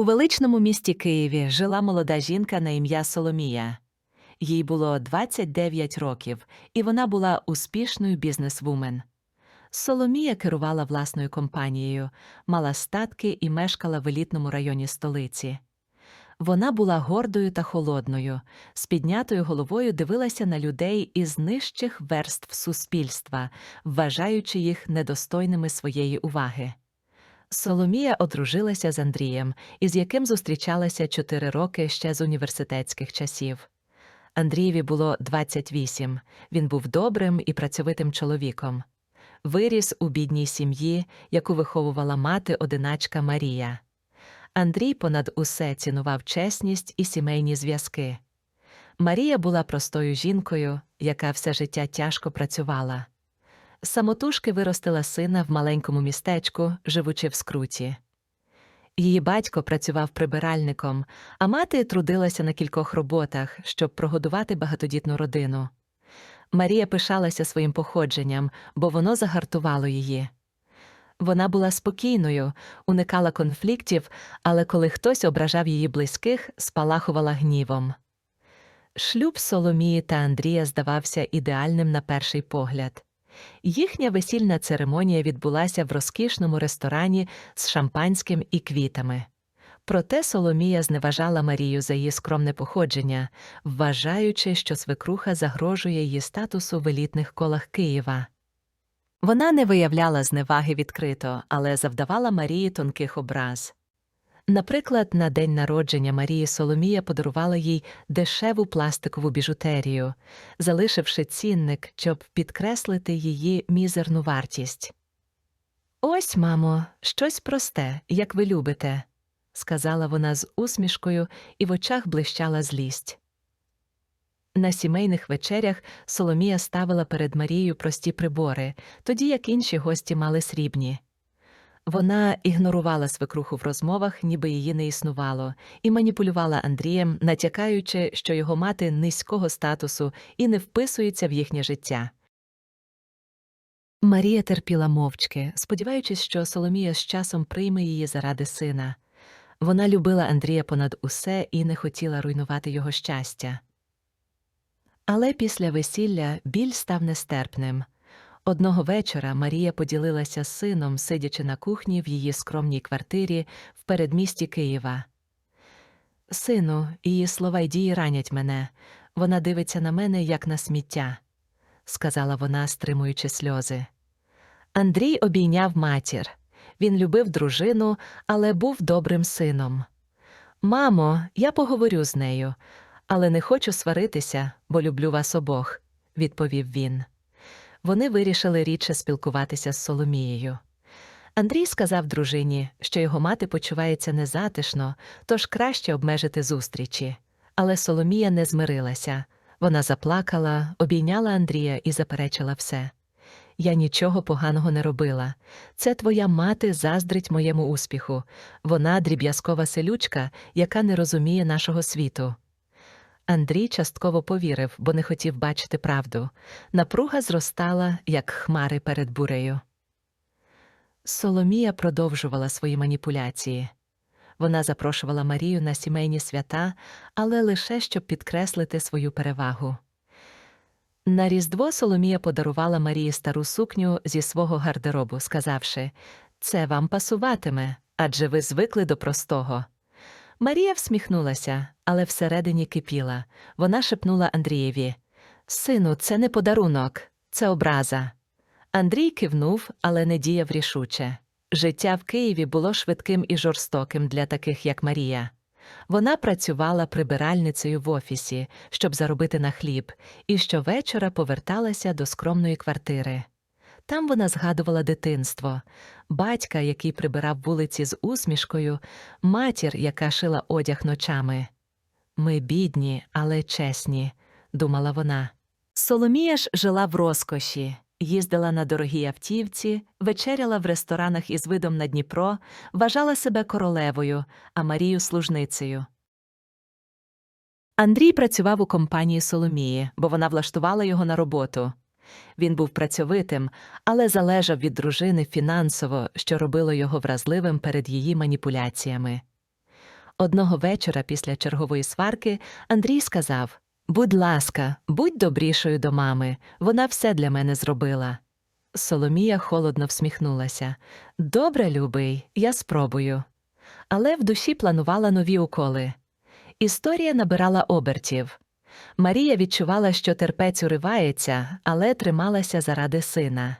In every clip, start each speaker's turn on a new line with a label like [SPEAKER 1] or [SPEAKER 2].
[SPEAKER 1] У величному місті Києві жила молода жінка на ім'я Соломія. Їй було 29 років, і вона була успішною бізнесвумен. Соломія керувала власною компанією, мала статки і мешкала в елітному районі столиці. Вона була гордою та холодною, з піднятою головою дивилася на людей із нижчих верств суспільства, вважаючи їх недостойними своєї уваги. Соломія одружилася з Андрієм, із яким зустрічалася чотири роки ще з університетських часів. Андрієві було 28, він був добрим і працьовитим чоловіком. Виріс у бідній сім'ї, яку виховувала мати одиначка Марія. Андрій понад усе цінував чесність і сімейні зв'язки. Марія була простою жінкою, яка все життя тяжко працювала. Самотужки виростила сина в маленькому містечку, живучи в скруті. Її батько працював прибиральником, а мати трудилася на кількох роботах, щоб прогодувати багатодітну родину. Марія пишалася своїм походженням, бо воно загартувало її. Вона була спокійною, уникала конфліктів, але коли хтось ображав її близьких, спалахувала гнівом. Шлюб Соломії та Андрія здавався ідеальним на перший погляд. Їхня весільна церемонія відбулася в розкішному ресторані з шампанським і квітами. Проте Соломія зневажала Марію за її скромне походження, вважаючи, що свекруха загрожує її статусу в елітних колах Києва. Вона не виявляла зневаги відкрито, але завдавала Марії тонких образ. Наприклад, на день народження Марії Соломія подарувала їй дешеву пластикову біжутерію, залишивши цінник, щоб підкреслити її мізерну вартість. Ось, мамо, щось просте, як ви любите, сказала вона з усмішкою, і в очах блищала злість. На сімейних вечерях Соломія ставила перед Марією прості прибори, тоді як інші гості мали срібні. Вона ігнорувала свекруху в розмовах, ніби її не існувало, і маніпулювала Андрієм, натякаючи, що його мати низького статусу і не вписується в їхнє життя. Марія терпіла мовчки, сподіваючись, що Соломія з часом прийме її заради сина. Вона любила Андрія понад усе і не хотіла руйнувати його щастя. Але після весілля біль став нестерпним. Одного вечора Марія поділилася з сином, сидячи на кухні в її скромній квартирі в передмісті Києва. Сину, її слова й дії ранять мене. Вона дивиться на мене, як на сміття, сказала вона, стримуючи сльози. Андрій обійняв матір. Він любив дружину, але був добрим сином. Мамо, я поговорю з нею, але не хочу сваритися, бо люблю вас обох, відповів він. Вони вирішили рідше спілкуватися з Соломією. Андрій сказав дружині, що його мати почувається незатишно, тож краще обмежити зустрічі. Але Соломія не змирилася. Вона заплакала, обійняла Андрія і заперечила все. Я нічого поганого не робила. Це твоя мати заздрить моєму успіху. Вона дріб'язкова селючка, яка не розуміє нашого світу. Андрій частково повірив, бо не хотів бачити правду. Напруга зростала, як хмари перед бурею. Соломія продовжувала свої маніпуляції. Вона запрошувала Марію на сімейні свята, але лише щоб підкреслити свою перевагу. На Різдво Соломія подарувала Марії стару сукню зі свого гардеробу, сказавши Це вам пасуватиме, адже ви звикли до простого. Марія всміхнулася, але всередині кипіла. Вона шепнула Андрієві Сину, це не подарунок, це образа. Андрій кивнув, але не діяв рішуче. Життя в Києві було швидким і жорстоким для таких, як Марія. Вона працювала прибиральницею в офісі, щоб заробити на хліб, і щовечора поверталася до скромної квартири. Там вона згадувала дитинство, батька, який прибирав вулиці з усмішкою, матір, яка шила одяг ночами. Ми бідні, але чесні, думала вона. Соломія ж жила в розкоші, їздила на дорогій автівці, вечеряла в ресторанах із видом на Дніпро, вважала себе королевою, а Марію служницею. Андрій працював у компанії Соломії, бо вона влаштувала його на роботу. Він був працьовитим, але залежав від дружини фінансово, що робило його вразливим перед її маніпуляціями. Одного вечора після чергової сварки Андрій сказав Будь ласка, будь добрішою до мами, вона все для мене зробила. Соломія холодно всміхнулася. Добре, любий, я спробую. Але в душі планувала нові уколи. Історія набирала обертів. Марія відчувала, що терпець уривається, але трималася заради сина.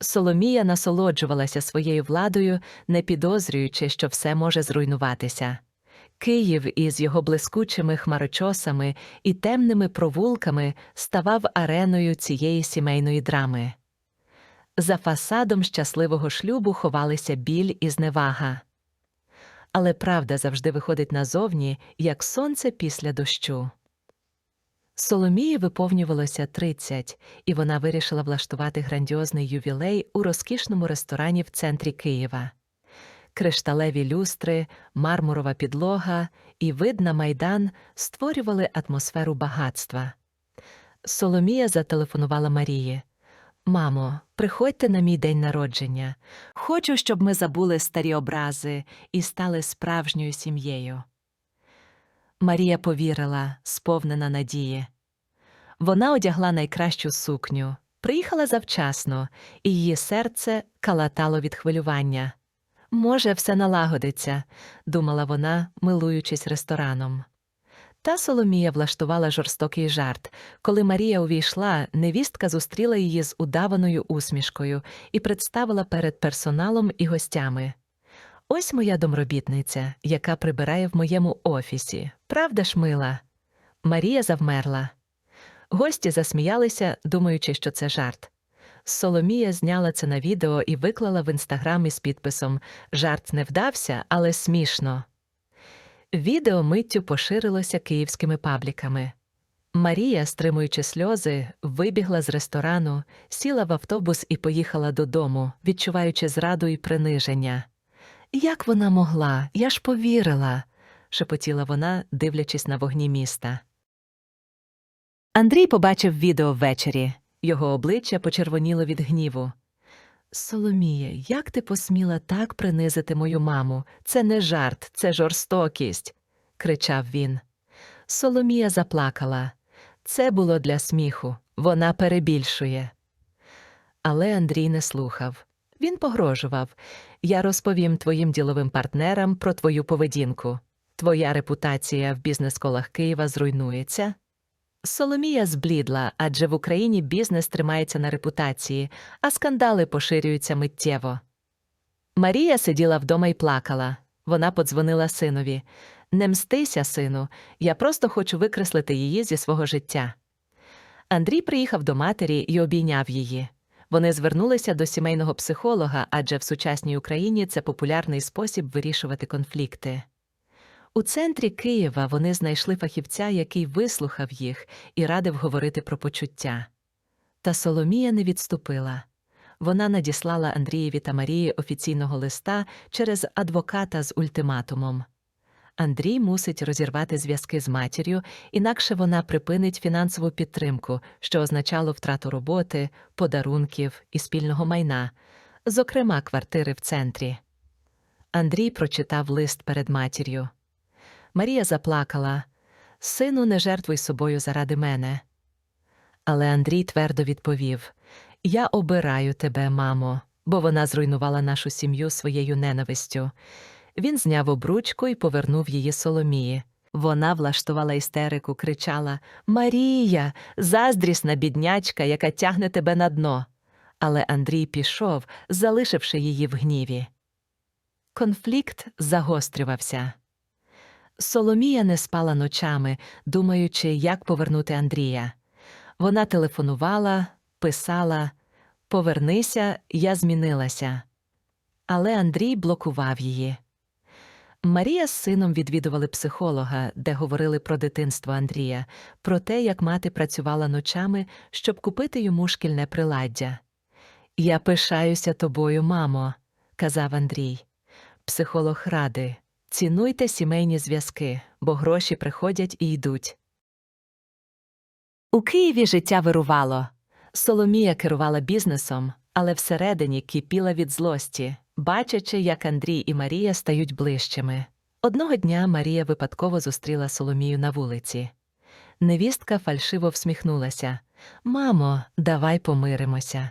[SPEAKER 1] Соломія насолоджувалася своєю владою, не підозрюючи, що все може зруйнуватися. Київ із його блискучими хмарочосами і темними провулками ставав ареною цієї сімейної драми. За фасадом щасливого шлюбу ховалися біль і зневага. Але правда завжди виходить назовні, як сонце після дощу. Соломії виповнювалося 30, і вона вирішила влаштувати грандіозний ювілей у розкішному ресторані в центрі Києва. Кришталеві люстри, мармурова підлога і вид на майдан створювали атмосферу багатства. Соломія зателефонувала Марії. Мамо, приходьте на мій день народження. Хочу, щоб ми забули старі образи і стали справжньою сім'єю. Марія повірила, сповнена надії. Вона одягла найкращу сукню, приїхала завчасно, і її серце калатало від хвилювання. Може, все налагодиться, думала вона, милуючись рестораном. Та Соломія влаштувала жорстокий жарт. Коли Марія увійшла, невістка зустріла її з удаваною усмішкою і представила перед персоналом і гостями. Ось моя домробітниця, яка прибирає в моєму офісі. Правда ж, мила? Марія завмерла. Гості засміялися, думаючи, що це жарт. Соломія зняла це на відео і виклала в інстаграм із підписом Жарт не вдався, але смішно. Відео миттю поширилося київськими пабліками. Марія, стримуючи сльози, вибігла з ресторану, сіла в автобус і поїхала додому, відчуваючи зраду і приниження. Як вона могла? Я ж повірила, шепотіла вона, дивлячись на вогні міста. Андрій побачив відео ввечері. Його обличчя почервоніло від гніву. Соломіє, як ти посміла так принизити мою маму? Це не жарт, це жорстокість. кричав він. Соломія заплакала. Це було для сміху, вона перебільшує. Але Андрій не слухав. Він погрожував Я розповім твоїм діловим партнерам про твою поведінку. Твоя репутація в бізнес-колах Києва зруйнується. Соломія зблідла, адже в Україні бізнес тримається на репутації, а скандали поширюються миттєво. Марія сиділа вдома і плакала. Вона подзвонила синові Не мстися, сину, я просто хочу викреслити її зі свого життя. Андрій приїхав до матері і обійняв її. Вони звернулися до сімейного психолога, адже в сучасній Україні це популярний спосіб вирішувати конфлікти. У центрі Києва вони знайшли фахівця, який вислухав їх і радив говорити про почуття. Та Соломія не відступила. Вона надіслала Андрієві та Марії офіційного листа через адвоката з ультиматумом. Андрій мусить розірвати зв'язки з матір'ю, інакше вона припинить фінансову підтримку, що означало втрату роботи, подарунків і спільного майна, зокрема квартири в центрі. Андрій прочитав лист перед матір'ю. Марія заплакала Сину, не жертвуй собою заради мене. Але Андрій твердо відповів Я обираю тебе, мамо, бо вона зруйнувала нашу сім'ю своєю ненавистю. Він зняв обручку і повернув її Соломії. Вона влаштувала істерику, кричала Марія, заздрісна біднячка, яка тягне тебе на дно. Але Андрій пішов, залишивши її в гніві. Конфлікт загострювався. Соломія не спала ночами, думаючи, як повернути Андрія. Вона телефонувала, писала Повернися, я змінилася. Але Андрій блокував її. Марія з сином відвідували психолога, де говорили про дитинство Андрія, про те, як мати працювала ночами, щоб купити йому шкільне приладдя. Я пишаюся тобою, мамо, казав Андрій. Психолог ради. Цінуйте сімейні зв'язки, бо гроші приходять і йдуть. У Києві життя вирувало. Соломія керувала бізнесом, але всередині кипіла від злості, бачачи, як Андрій і Марія стають ближчими. Одного дня Марія випадково зустріла Соломію на вулиці. Невістка фальшиво всміхнулася. Мамо, давай помиримося.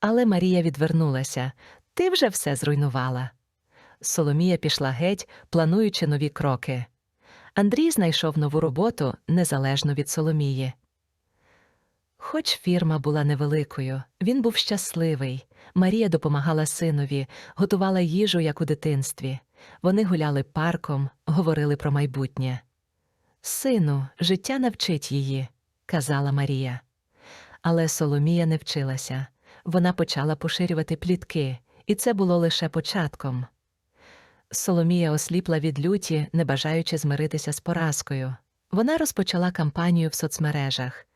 [SPEAKER 1] Але Марія відвернулася. Ти вже все зруйнувала. Соломія пішла геть, плануючи нові кроки. Андрій знайшов нову роботу незалежно від Соломії. Хоч фірма була невеликою, він був щасливий. Марія допомагала синові, готувала їжу, як у дитинстві. Вони гуляли парком, говорили про майбутнє. Сину, життя навчить її, казала Марія. Але Соломія не вчилася. Вона почала поширювати плітки, і це було лише початком. Соломія осліпла від люті, не бажаючи змиритися з поразкою. Вона розпочала кампанію в соцмережах,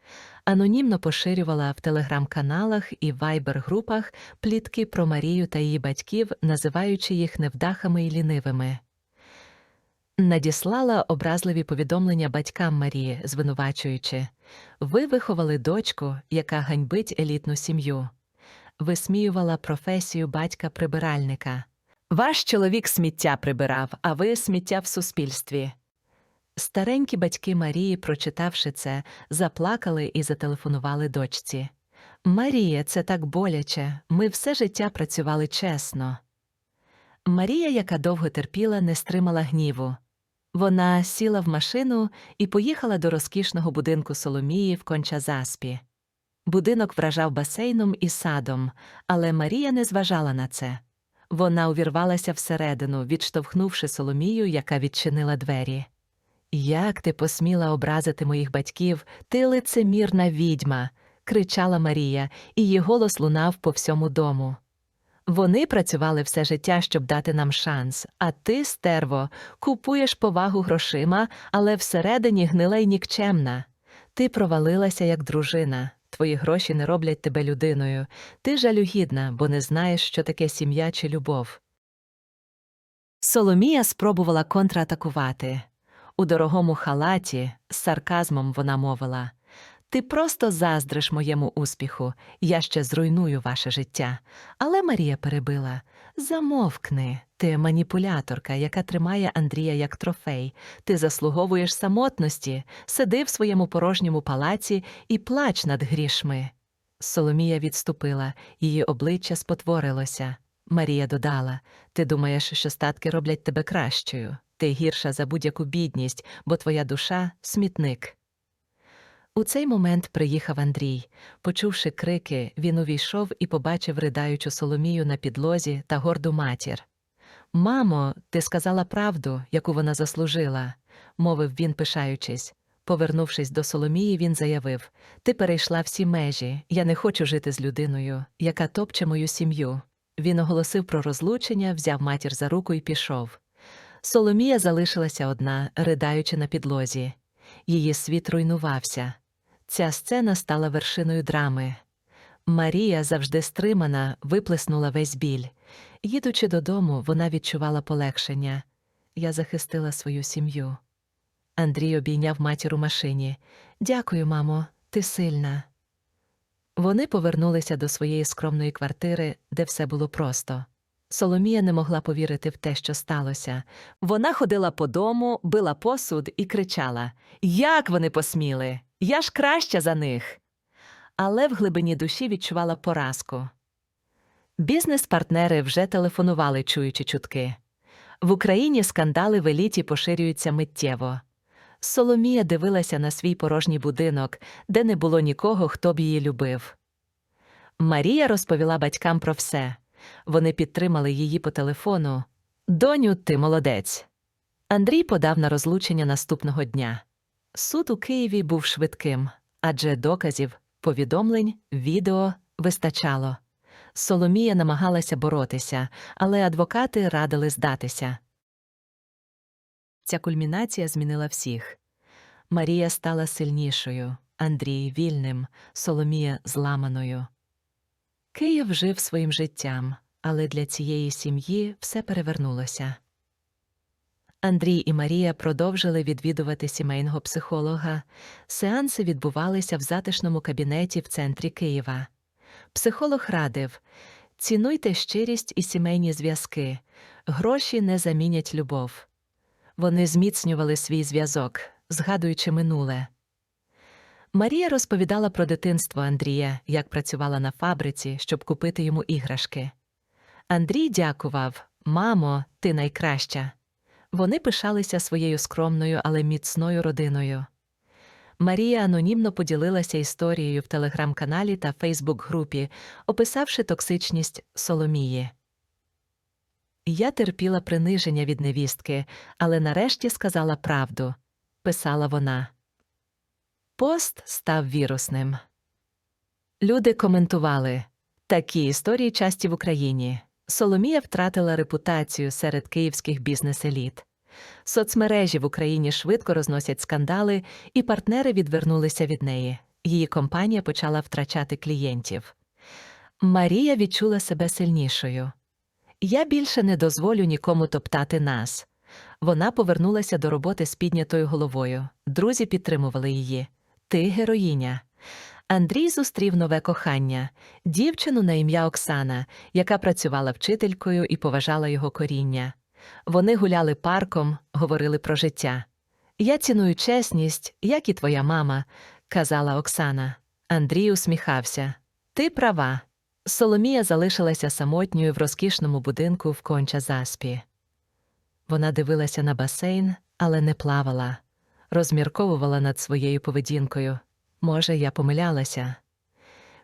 [SPEAKER 1] анонімно поширювала в телеграм-каналах і вайбер-групах плітки про Марію та її батьків, називаючи їх невдахами і лінивими. Надіслала образливі повідомлення батькам Марії, звинувачуючи Ви виховали дочку, яка ганьбить елітну сім'ю. Висміювала професію батька-прибиральника. Ваш чоловік сміття прибирав, а ви сміття в суспільстві. Старенькі батьки Марії, прочитавши це, заплакали і зателефонували дочці. Марія, це так боляче, ми все життя працювали чесно. Марія, яка довго терпіла, не стримала гніву. Вона сіла в машину і поїхала до розкішного будинку Соломії в Кончазаспі. Будинок вражав басейном і садом, але Марія не зважала на це. Вона увірвалася всередину, відштовхнувши Соломію, яка відчинила двері. Як ти посміла образити моїх батьків, ти лицемірна відьма. кричала Марія, і її голос лунав по всьому дому. Вони працювали все життя, щоб дати нам шанс, а ти, стерво, купуєш повагу грошима, але всередині гнила й нікчемна. Ти провалилася як дружина. Твої гроші не роблять тебе людиною. Ти жалюгідна, бо не знаєш, що таке сім'я чи любов. Соломія спробувала контратакувати. У дорогому халаті з сарказмом вона мовила Ти просто заздриш моєму успіху, я ще зруйную ваше життя. Але Марія перебила Замовкни, ти маніпуляторка, яка тримає Андрія як трофей. Ти заслуговуєш самотності, сиди в своєму порожньому палаці і плач над грішми. Соломія відступила, її обличчя спотворилося. Марія додала Ти думаєш, що статки роблять тебе кращою. Ти гірша за будь-яку бідність, бо твоя душа смітник. У цей момент приїхав Андрій. Почувши крики, він увійшов і побачив ридаючу Соломію на підлозі та горду матір. Мамо, ти сказала правду, яку вона заслужила, мовив він, пишаючись. Повернувшись до Соломії, він заявив Ти перейшла всі межі, я не хочу жити з людиною, яка топче мою сім'ю. Він оголосив про розлучення, взяв матір за руку і пішов. Соломія залишилася одна, ридаючи на підлозі. Її світ руйнувався. Ця сцена стала вершиною драми. Марія, завжди стримана, виплеснула весь біль. Їдучи додому, вона відчувала полегшення. Я захистила свою сім'ю. Андрій обійняв матір у машині. Дякую, мамо, ти сильна. Вони повернулися до своєї скромної квартири, де все було просто. Соломія не могла повірити в те, що сталося. Вона ходила по дому, била посуд і кричала Як вони посміли? Я ж краща за них. Але в глибині душі відчувала поразку. Бізнес-партнери вже телефонували, чуючи чутки. В Україні скандали в еліті поширюються миттєво. Соломія дивилася на свій порожній будинок, де не було нікого, хто б її любив. Марія розповіла батькам про все. Вони підтримали її по телефону. Доню, ти молодець. Андрій подав на розлучення наступного дня. Суд у Києві був швидким, адже доказів, повідомлень, відео вистачало. Соломія намагалася боротися, але адвокати радили здатися. Ця кульмінація змінила всіх. Марія стала сильнішою, Андрій вільним, Соломія зламаною. Київ жив своїм життям, але для цієї сім'ї все перевернулося. Андрій і Марія продовжили відвідувати сімейного психолога. Сеанси відбувалися в затишному кабінеті в центрі Києва. Психолог радив цінуйте щирість і сімейні зв'язки, гроші не замінять любов. Вони зміцнювали свій зв'язок, згадуючи минуле. Марія розповідала про дитинство Андрія, як працювала на фабриці, щоб купити йому іграшки. Андрій дякував Мамо, ти найкраща. Вони пишалися своєю скромною, але міцною родиною. Марія анонімно поділилася історією в телеграм-каналі та Фейсбук-групі, описавши токсичність Соломії. Я терпіла приниження від невістки, але нарешті сказала правду, писала вона. Пост став вірусним. Люди коментували такі історії часті в Україні. Соломія втратила репутацію серед київських бізнес-еліт. Соцмережі в Україні швидко розносять скандали, і партнери відвернулися від неї. Її компанія почала втрачати клієнтів. Марія відчула себе сильнішою. Я більше не дозволю нікому топтати нас. Вона повернулася до роботи з піднятою головою. Друзі підтримували її. Ти героїня. Андрій зустрів нове кохання, дівчину на ім'я Оксана, яка працювала вчителькою і поважала його коріння. Вони гуляли парком, говорили про життя. Я ціную чесність, як і твоя мама, казала Оксана. Андрій усміхався. Ти права. Соломія залишилася самотньою в розкішному будинку в конча заспі. Вона дивилася на басейн, але не плавала, розмірковувала над своєю поведінкою. Може, я помилялася.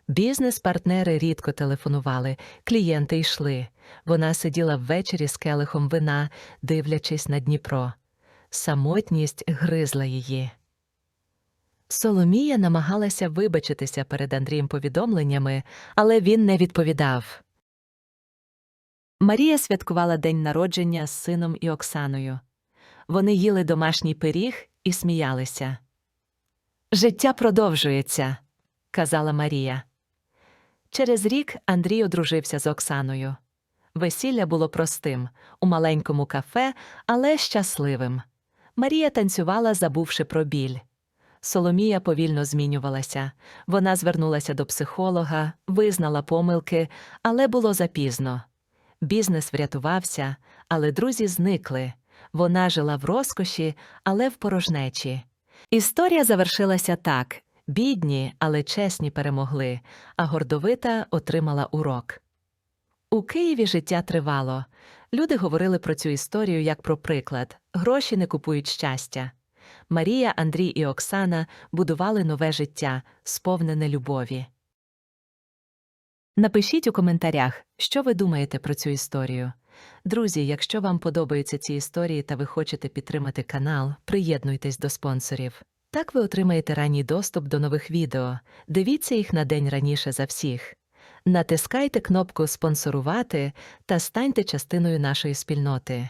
[SPEAKER 1] Бізнес-партнери рідко телефонували, клієнти йшли. Вона сиділа ввечері з келихом вина, дивлячись на Дніпро. Самотність гризла її. Соломія намагалася вибачитися перед Андрієм повідомленнями, але він не відповідав. Марія святкувала день народження з сином і Оксаною. Вони їли домашній пиріг і сміялися. Життя продовжується, казала Марія. Через рік Андрій одружився з Оксаною. Весілля було простим, у маленькому кафе, але щасливим. Марія танцювала, забувши про біль. Соломія повільно змінювалася. Вона звернулася до психолога, визнала помилки, але було запізно. Бізнес врятувався, але друзі зникли. Вона жила в розкоші, але в порожнечі. Історія завершилася так: бідні, але чесні перемогли, а гордовита отримала урок. У Києві життя тривало. Люди говорили про цю історію як про приклад гроші не купують щастя. Марія, Андрій і Оксана будували нове життя, сповнене любові. Напишіть у коментарях, що ви думаєте про цю історію. Друзі, якщо вам подобаються ці історії та ви хочете підтримати канал, приєднуйтесь до спонсорів. Так ви отримаєте ранній доступ до нових відео. Дивіться їх на день раніше за всіх. Натискайте кнопку Спонсорувати та станьте частиною нашої спільноти.